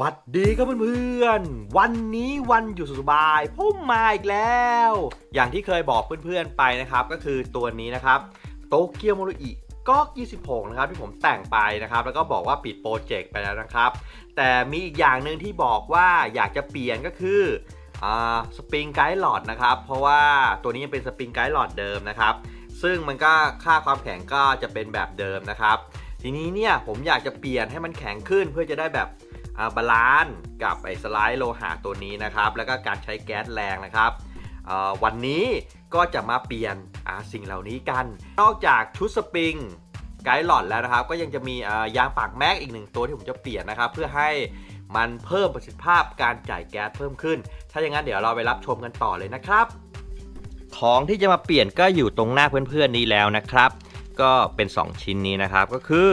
วัดดีครับเพื่อนๆ วันนี้วันหยุดสุสบายผมมาอีกแล้ว อย่างที่เคยบอกเพื่อนๆไปนะครับ ก็คือตัวนี้นะครับโตเกียวโมโรอิก๊อก26 นะครับที่ผมแต่งไปนะครับ แล้วก็บอกว่าปิดโปรเจกต์ไปแล้วนะครับ แต่มีอีกอย่างหนึ่งที่บอกว่าอยากจะเปลี่ยนก็คือสปริงไกด์หลอดนะครับ เพราะว่าตัวนี้ยังเป็นสปริงไกด์หลอดเดิมนะครับ ซึ่งมันก็ค่าความแข็งก็จะเป็นแบบเดิมนะครับ ทีนี้เนี่ยผมอยากจะเปลี่ยนให้มันแข็งขึ้นเพื่อจะได้แบบ บาลานซ์กับไอ้สไลด์โลหะตัวนี้นะครับ แล้วก็การใช้แก๊สแรงนะครับวันนี้ก็จะมาเปลี่ยนสิ่งเหล่านี้กัน นอกจากชุดสปริงไกด์หลอดแล้วนะครับ ก็ยังจะมียางปากแม็กอีกหนึ่งตัวที่ผมจะเปลี่ยนนะครับ เพื่อให้มันเพิ่มประสิทธิภาพการจ่ายแก๊สเพิ่มขึ้น ถ้าอย่างนั้นเดี๋ยวเราไปรับชมกันต่อเลยนะครับ ของที่จะมาเปลี่ยนก็อยู่ตรงหน้าเพื่อนๆนี้แล้วนะครับ ก็เป็น 2 ชิ้นนี้นะครับ ก็คือ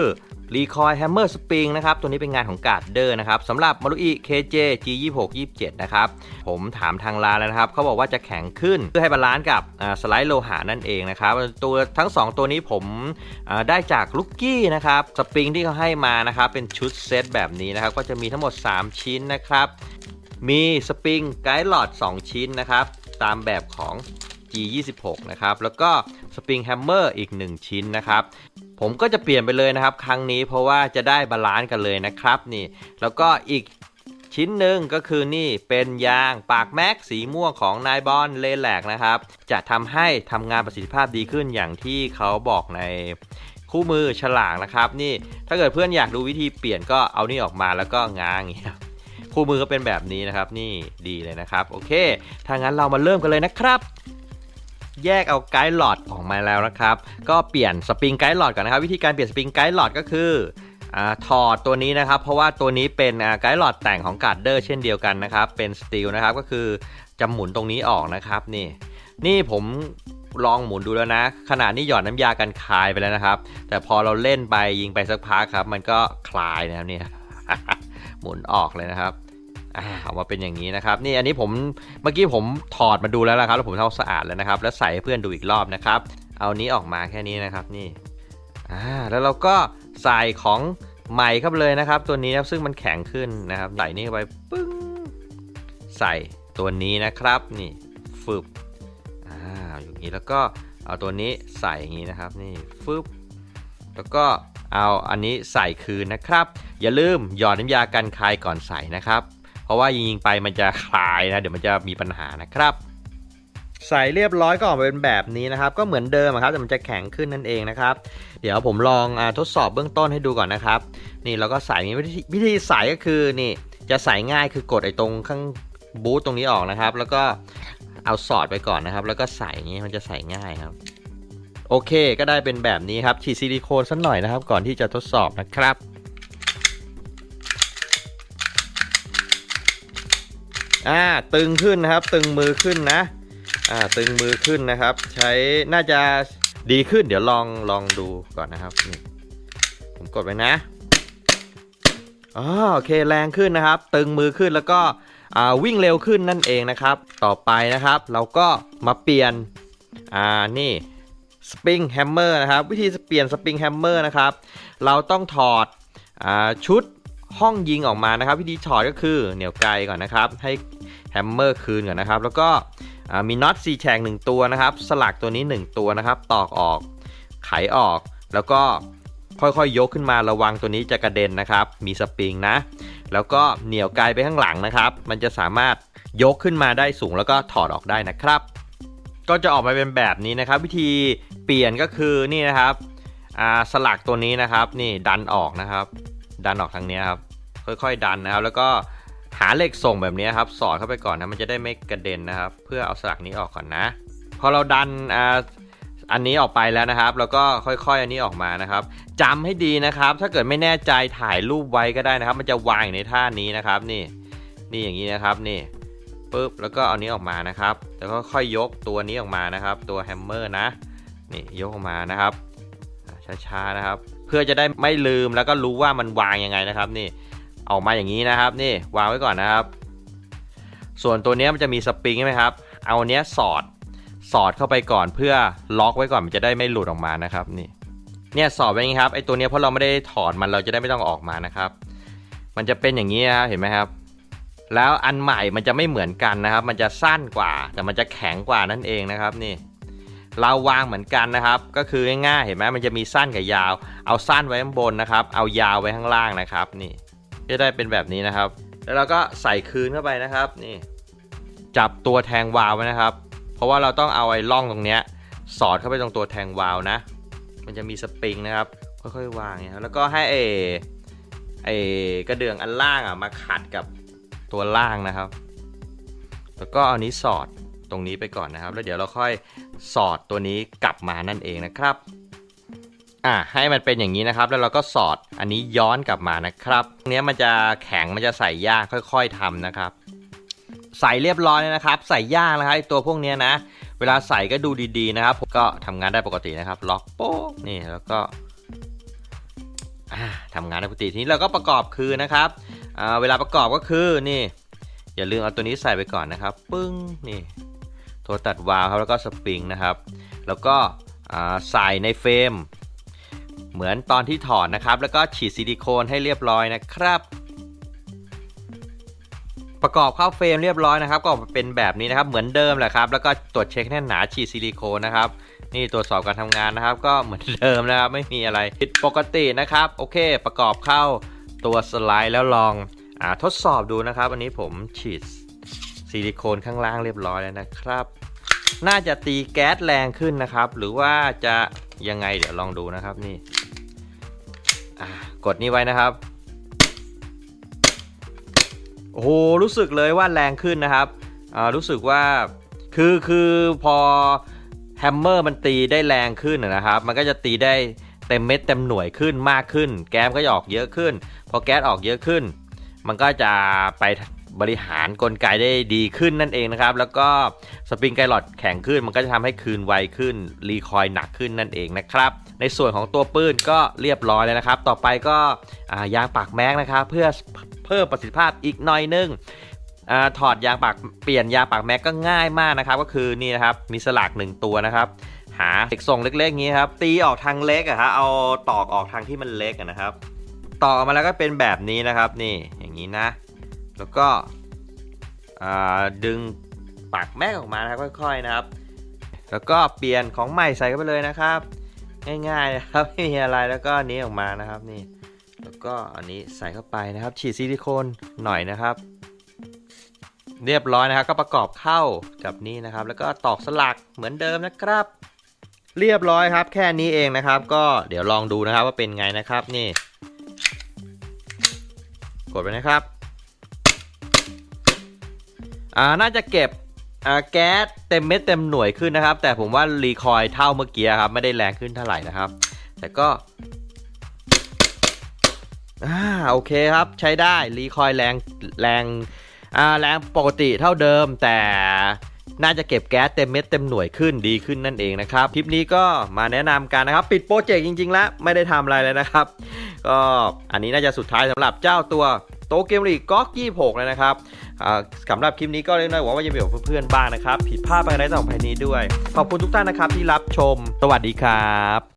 รีคอยแฮมเมอร์สปริงนะครับ ตัวนี้เป็นงานของการ์ดเดอร์นะครับสำหรับมารุอิ KJ G26 27 นะครับ ผมถามทางร้านแล้วนะครับ เขาบอกว่าจะแข็งขึ้นเพื่อให้บาลานซ์กับสไลด์โลหะนั่นเองนะครับ ตัวทั้ง 2 ตัวนี้ผมได้จากลุกกี้นะครับ สปริงที่เขาให้มานะครับ เป็นชุดเซตแบบนี้นะครับ ก็จะมีทั้งหมด 3 ชิ้นนะครับ มีสปริงไกด์หลอด 2 ชิ้นนะครับ ตามแบบของ G26 นะครับ แล้วก็สปริงแฮมเมอร์อีก 1 ชิ้นนะครับ ผมก็จะเปลี่ยนไปเลยนะครับ ครั้งนี้เพราะว่าจะได้บาลานซ์กันเลยนะครับนี่ แล้วก็อีกชิ้นหนึ่งก็คือนี่เป็นยางปากแม็กสีม่วงของนายบอลเลแลกนะครับ จะทำให้ทำงานประสิทธิภาพดีขึ้นอย่างที่เขาบอกในคู่มือฉลากนะครับ นี่ถ้าเกิดเพื่อนอยากดูวิธีเปลี่ยนก็เอานี่ออกมาแล้วก็ง้างอย่างเงี้ยคู่มือก็เป็นแบบนี้นะครับ นี่ดีเลยนะครับ โอเค ถ้างั้นเรามาเริ่มกันเลยนะครับ แยกเอาไกด์หลอดออกมาแล้วนะครับ ก็เปลี่ยนสปริงไกด์หลอดก่อนนะครับ วิธีการเปลี่ยนสปริงไกด์หลอดก็คืออถอดตัวนี้นะครับ เพราะว่าตัวนี้เป็นไกด์หลอดแต่งของการ์ดเดอร์เช่นเดียวกันนะครับ เป็นสตีลนะครับ ก็คือจะหมุนตรงนี้ออกนะครับนี่ นี่ผมลองหมุนดูแล้วนะ ขนาดนี้หยอดน้ำยากันคลายไปแล้วนะครับ แต่พอเราเล่นไปยิงไปสักพักครับ มันก็คลายนะครับเนี่ยหมุนออกเลยนะครับ ออกมาเป็นอย่างนี้นะครับนี่อันนี้ผมเมื่อกี้ผมถอดมาดูแล้วนะครับแล้วผมทำสะอาดแล้วนะครับ แล้วใส่ให้เพื่อนดูอีกรอบนะครับ เอานี้ออกมาแค่นี้นะครับนี่อ่าแล้วเราก็ใส่ของใหม่เข้าไปเลยนะครับ ตัวนี้นะซึ่งมันแข็งขึ้นนะครับใส่นี่ไปปึ้งใส่ตัวนี้นะครับนี่ฟึบอ่าอย่างนี้แล้วก็เอาตัวนี้ใส่อย่างนี้นะครับนี่ฟึบแล้วก็เอาอันนี้ใส่คืนนะครับ อย่าลืมหยอดน้ำยากันคายก่อนใส่นะครับ เพราะว่ายิงไปมันจะคลายนะ เดี๋ยวมันจะมีปัญหานะครับ ใส่เรียบร้อยก็ออกมาเป็นแบบนี้นะครับ ก็เหมือนเดิมครับแต่มันจะแข็งขึ้นนั่นเองนะครับ เดี๋ยวผมลองอทดสอบเบื้องต้นให้ดูก่อนนะครับ นี่เราก็ใส่มีวิธีใส่ก็คือนี่จะใส่ง่ายคือกดไอ้ตรงข้างบูทตรงนี้ออกนะครับ แล้วก็เอาสอดไปก่อนนะครับ แล้วก็ใส่อย่างนี้มันจะใส่ง่ายครับ โอเคก็ได้เป็นแบบนี้ครับฉีดซิลิโคนสักหน่อยนะครับ ก่อนที่จะทดสอบนะครับ อ่าตึงขึ้นนะครับ ตึงมือขึ้นนะอ่าตึงมือขึ้นนะครับ ใช้น่าจะดีขึ้นเดี๋ยวลองลองดูก่อนนะครับนี่ผมกดไปนะอ๋อโอเคแรงขึ้นนะครับ ตึงมือขึ้นแล้วก็อ่าวิ่งเร็วขึ้นนั่นเองนะครับ ต่อไปนะครับ เราก็มาเปลี่ยนอ่านี่สปริงแฮมเมอร์นะครับ วิธีเปลี่ยนสปริงแฮมเมอร์นะครับ เราต้องถอดอ่าชุด ห้องยิงออกมานะครับวิธีถอดก็คือเหนี่ยวไกลก่อนนะครับ ให้แฮมเมอร์คืนก่อนนะครับ แล้วก็มีน็อตซีแฉก1ตัวนะครับ สลักตัวนี้ 1 ตัวนะครับ ตอกออก ไขออก แล้วก็ค่อยๆยยกขึ้นมาระวังตัวนี้จะกระเด็นนะครับ มีสปริงนะ แล้วก็เหนี่ยวไกลไปข้างหลังนะครับ มันจะสามารถยกขึ้นมาได้สูงแล้วก็ถอดออกได้นะครับ ก็จะออกมาเป็นแบบนี้นะครับ วิธีเปลี่ยนก็คือนี่นะครับสลักตัวนี้นะครับ นี่ดันออกนะครับ ดันออกทางนี้ครับ ค่อยๆดันนะครับ แล้วก็หาเหล็กส่งแบบนี้ครับ สอดเข้าไปก่อนนะมันจะได้ไม่กระเด็นนะครับ เพื่อเอาสลักนี้ออกก่อนนะ พอเราดันอ่าอันนี้ออกไปแล้วนะครับ แล้วก็ค่อยๆ อันนี้ออกมานะครับจำให้ดีนะครับ ถ้าเกิดไม่แน่ใจถ่ายรูปไว้ก็ได้นะครับ มันจะวางอยู่ในท่านี้นะครับ นี่ นี่อย่างนี้นะครับ นี่ปุ๊บ แล้วก็เอานี้ออกมานะครับ แล้วก็ค่อยยกตัวนี้ออกมานะครับ ตัวแฮมเมอร์นะ นี่ยกออกมานะครับ ช้าๆนะครับ เพื่อจะได้ไม่ลืมแล้วก็รู้ว่ามันวางยังไงนะครับ นี่ ออกมาอย่างนี้นะครับ นี่วางไว้ก่อนนะครับ ส่วนตัวนี้มันจะมีสปริงใช่ไหมครับ เอาเนี้ยสอดสอดเข้าไปก่อนเพื่อล็อกไว้ก่อนมันจะได้ไม่หลุดออกมานะครับนี่เนี่ยสอดไว้อย่างนี้ครับไอตัวนี้เพราะเราไม่ได้ถอดมันเราจะได้ไม่ต้องออกมานะครับ มันจะเป็นอย่างนี้นะครับเห็นไหมครับ แล้วอันใหม่มันจะไม่เหมือนกันนะครับ มันจะสั้นกว่า แต่มันจะแข็งกว่านั่นเองนะครับนี่เราวางเหมือนกันนะครับ ก็คือง่ายๆเห็นไหมมันจะมีสั้นกับยาว เอาสั้นไว้ข้างบนนะครับ เอายาวไว้ข้างล่างนะครับนี่ จะได้เป็นแบบนี้นะครับ แล้วเราก็ใส่คืนเข้าไปนะครับนี่จับตัวแทงวาล์วไว้นะครับ เพราะว่าเราต้องเอาไอ้ร่องตรงเนี้ยสอดเข้าไปตรงตัวแทงวาล์วนะ มันจะมีสปริงนะครับ ค่อยๆวางเนี่ยแล้วก็ให้เอไอกระเดื่องอันล่างอะมาขัดกับตัวล่างนะครับ แล้วก็เอานี้สอดตรงนี้ไปก่อนนะครับ แล้วเดี๋ยวเราค่อยสอดตัวนี้กลับมานั่นเองนะครับ อ่าให้มันเป็นอย่างนี้นะครับ แล้วเราก็สอดอันนี้ย้อนกลับมานะครับเนี้ยมันจะแข็งมันจะใส่ยากค่อยๆทำนะครับ ใส่เรียบร้อยแล้วนะครับ ใส่ยากนะครับตัวพวกเนี้ยนะ เวลาใส่ก็ดูดีๆนะครับก็ทำงานได้ปกตินะครับ ล็อกโป๊ะนี่แล้วก็อ่าทำงานได้ปกติทีนี้เราก็ประกอบคืนนะครับเวลาประกอบก็คือนี่ อย่าลืมเอาตัวนี้ใส่ไปก่อนนะครับ ปึ้งนี่ตัวตัดวาล์วครับแล้วก็สปริงนะครับ แล้วก็ใส่ในเฟรม เหมือนตอนที่ถอดนะครับ แล้วก็ฉีดซิลิโคนให้เรียบร้อยนะครับ ประกอบเข้าเฟรมเรียบร้อยนะครับ ก็เป็นแบบนี้นะครับ เหมือนเดิมแหละครับ แล้วก็ตรวจเช็คแน่นหนาฉีดซิลิโคนนะครับ นี่ตรวจสอบการทำงานนะครับ ก็เหมือนเดิมนะครับ ไม่มีอะไรผิดปกตินะครับ โอเค ประกอบเข้าตัวสไลด์แล้วลองอทดสอบดูนะครับ อันนี้ผมฉีดซิลิโคนข้างล่างเรียบร้อยแล้วนะครับน่าจะตีแก๊สแรงขึ้นนะครับ หรือว่าจะยังไงเดี๋ยวลองดูนะครับนี่ กดนี้ไว้นะครับ โอ้โห รู้สึกเลยว่าแรงขึ้นนะครับอ่ารู้สึกว่า คือ คือพอแฮมเมอร์มันตีได้แรงขึ้นนะนะครับ มันก็จะตีได้เต็มเม็ดเต็มหน่วยขึ้นมากขึ้น แก๊สก็จะออกเยอะขึ้น พอแก๊สออกเยอะขึ้น มันก็จะไป บริหารกลไกได้ดีขึ้นนั่นเองนะครับ แล้วก็สปริงไกลอดแข็งขึ้น มันก็จะทำให้คืนไวขึ้น รีคอยล์หนักขึ้นนั่นเองนะครับ ในส่วนของตัวปืนก็เรียบร้อยแล้วนะครับ ต่อไปก็ายางปากแม็กนะครับ เพื่อเพิ่มประสิทธิภาพอีกหน่อยนึงอถอดยางปากเปลี่ยนยางปากแม็กก็ง่ายมากนะครับ ก็คือนี่นะครับมีสลากหนึ่งตัวนะครับ หาเหล็กส่งเล็กๆงนี้ครับตีออกทางเล็กอะฮะเอาตอกออกทางที่มันเล็กนะครับ ต่อมาแล้วก็เป็นแบบนี้นะครับ นี่อย่างนี้นะ แล้วก็ดึงปากแม็กออกมานะครับค่อยๆนะครับ แล้วก็เปลี่ยนของใหม่ใส่เข้าไปเลยนะครับ ง่ายๆนะครับไม่มีอะไรแล้วก็นี้ออกมานะครับนี่ แล้วก็อันนี้ใส่เข้าไปนะครับ ฉีดซิลิโคนหน่อยนะครับ เรียบร้อยนะครับ ก็ประกอบเข้ากับนี่นะครับ แล้วก็ตอกสลักเหมือนเดิมนะครับ เรียบร้อยครับ แค่นี้เองนะครับ ก็เดี๋ยวลองดูนะครับว่าเป็นไงนะครับนี่ กดไปนะครับ อ่าน่าจะเก็บอ่าแก๊สเต็มเม็ดเต็มหน่วยขึ้นนะครับ แต่ผมว่ารีคอยล์เท่าเมื่อกี้ครับไม่ได้แรงขึ้นเท่าไหร่นะครับ แต่ก็อ่าโอเคครับใช้ได้รีคอยล์แรงแรงอ่าแรงปกติเท่าเดิมแต่น่าจะเก็บแก๊สเต็มเม็ดเต็มหน่วยขึ้นดีขึ้นนั่นเองนะครับคลิปนี้ก็มาแนะนำกันนะครับ ปิดโปรเจกต์จริงๆแล้วไม่ได้ทำอะไรเลยนะครับ ก็อันนี้น่าจะสุดท้ายสำหรับเจ้าตัว โตเกมลีกก๊อก26เลยนะครับสำหรับคลิปนี้ก็เล็กน้อยหวังว่าจะมีกับเพื่อนๆบ้างนะครับ ผิดพลาดไปในต่อภายนี้ด้วย ขอบคุณทุกท่านนะครับที่รับชม สวัสดีครับ